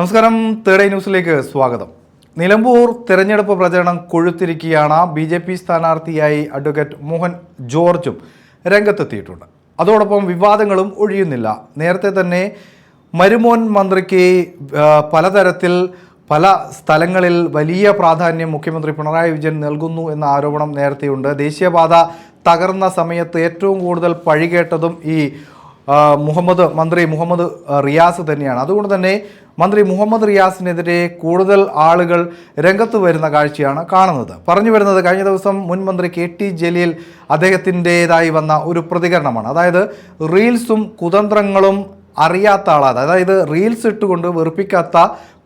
നമസ്കാരം. തേർഡ് ന്യൂസിലേക്ക് സ്വാഗതം. നിലമ്പൂർ തെരഞ്ഞെടുപ്പ് പ്രചരണം കൊഴുത്തിരിക്കുകയാണ് ബി ജെ പി സ്ഥാനാർത്ഥിയായി അഡ്വക്കേറ്റ് മോഹൻ ജോർജും രംഗത്തെത്തിയിട്ടുണ്ട്. അതോടൊപ്പം വിവാദങ്ങളും ഒഴിയുന്നില്ല. നേരത്തെ തന്നെ മരുമോൻ മന്ത്രിക്ക് പലതരത്തിൽ പല സ്ഥലങ്ങളിൽ വലിയ പ്രാധാന്യം മുഖ്യമന്ത്രി പിണറായി വിജയൻ നൽകുന്നു എന്ന ആരോപണം നേരത്തെയുണ്ട്. ദേശീയപാത തകർന്ന സമയത്ത് ഏറ്റവും കൂടുതൽ പഴികേട്ടതും ഈ മുഹമ്മദ് മന്ത്രി മുഹമ്മദ് റിയാസ് തന്നെയാണ്. അതുകൊണ്ട് തന്നെ മന്ത്രി മുഹമ്മദ് റിയാസിനെതിരെ കൂടുതൽ ആളുകൾ രംഗത്ത് വരുന്ന കാഴ്ചയാണ് കാണുന്നത്. പറഞ്ഞു വരുന്നത് കഴിഞ്ഞ ദിവസം മുൻ മന്ത്രി കെ ടി ജലീൽ അദ്ദേഹത്തിന്റെതായി വന്ന ഒരു പ്രതികരണമാണ്. അതായത് റീൽസും കുതന്ത്രങ്ങളും അറിയാത്ത ആളാണ് അതായത് റീൽസ് ഇട്ടുകൊണ്ട് വെറുപ്പിക്കാത്ത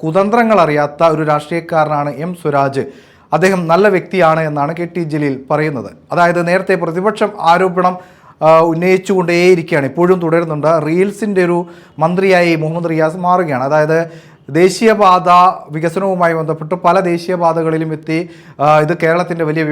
കുതന്ത്രങ്ങൾ അറിയാത്ത ഒരു രാഷ്ട്രീയക്കാരനാണ് എം സ്വരാജ്. അദ്ദേഹം നല്ല വ്യക്തിയാണ് എന്നാണ് കെ ടി ജലീൽ പറയുന്നത്. അതായത് നേരത്തെ പ്രതിപക്ഷം ആരോപണം ഉന്നയിച്ചുകൊണ്ടേയിരിക്കുകയാണ്. ഇപ്പോഴും തുടരുന്നുണ്ട്. റീൽസിന്റെ ഒരു മന്ത്രിയായി മുഹമ്മദ് റിയാസ് മാറുകയാണ്. അതായത് ദേശീയപാത വികസനവുമായി ബന്ധപ്പെട്ട് പല ദേശീയപാതകളിലും എത്തി ഇത് കേരളത്തിന്റെ വലിയ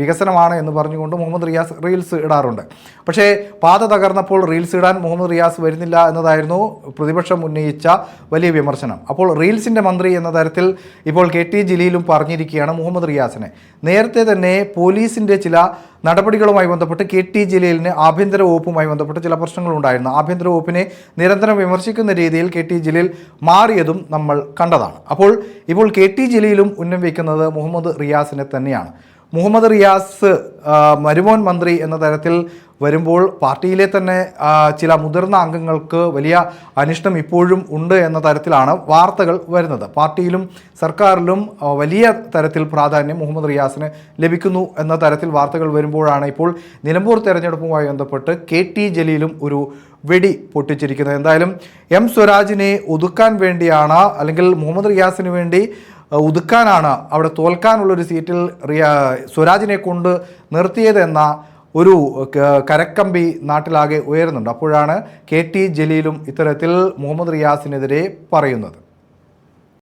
വികസനമാണ് എന്ന് പറഞ്ഞുകൊണ്ട് മുഹമ്മദ് റിയാസ് റീൽസ് ഇടാറുണ്ട്. പക്ഷേ പാത തകർന്നപ്പോൾ റീൽസ് ഇടാൻ മുഹമ്മദ് റിയാസ് വരുന്നില്ല എന്നതായിരുന്നു പ്രതിപക്ഷം ഉന്നയിച്ച വലിയ വിമർശനം. അപ്പോൾ റീൽസിന്റെ മന്ത്രി എന്ന തരത്തിൽ ഇപ്പോൾ കെ ടി ജലീലും പറഞ്ഞിരിക്കുകയാണ് മുഹമ്മദ് റിയാസിനെ. നേരത്തെ തന്നെ പോലീസിന്റെ ചില നടപടികളുമായി ബന്ധപ്പെട്ട് കെ ടി ജലീലിന് ആഭ്യന്തര വകുപ്പുമായി ബന്ധപ്പെട്ട് ചില പ്രശ്നങ്ങളുണ്ടായിരുന്നു ആഭ്യന്തര വകുപ്പിനെ നിരന്തരം വിമർശിക്കുന്ന രീതിയിൽ കെ ടി ജലീൽ മാറിയതും നമ്മൾ കണ്ടതാണ്. അപ്പോൾ ഇപ്പോൾ കെ ടി ജലീലും ഉന്നം വയ്ക്കുന്നത് മുഹമ്മദ് റിയാസിനെ തന്നെയാണ്. മുഹമ്മദ് റിയാസ് മരുമോൻ മന്ത്രി എന്ന തരത്തിൽ വരുമ്പോൾ പാർട്ടിയിലെ തന്നെ ചില മുതിർന്ന അംഗങ്ങൾക്ക് വലിയ അനിഷ്ടം ഇപ്പോഴും ഉണ്ട് എന്ന തരത്തിലാണ് വാർത്തകൾ വരുന്നത്. പാർട്ടിയിലും സർക്കാരിലും വലിയ തരത്തിൽ പ്രാധാന്യം മുഹമ്മദ് റിയാസിന് ലഭിക്കുന്നു എന്ന തരത്തിൽ വാർത്തകൾ വരുമ്പോഴാണ് ഇപ്പോൾ നിലമ്പൂർ തെരഞ്ഞെടുപ്പുമായി ബന്ധപ്പെട്ട് കെ ടി ജലീലും ഒരു വെടി പൊട്ടിച്ചിരിക്കുന്നത്. എന്തായാലും എം സ്വരാജിനെ ഒതുക്കാൻ വേണ്ടിയാണ് അല്ലെങ്കിൽ മുഹമ്മദ് റിയാസിന് വേണ്ടി ഒതുക്കാനാണ് അവിടെ തോൽക്കാനുള്ളൊരു സീറ്റിൽ സ്വരാജിനെ കൊണ്ട് നിർത്തിയതെന്ന ഒരു കരക്കമ്പി നാട്ടിലാകെ ഉയരുന്നുണ്ട്. അപ്പോഴാണ് കെ ടി ജലീലും ഇത്തരത്തിൽ മുഹമ്മദ് റിയാസിനെതിരെ പറയുന്നത്.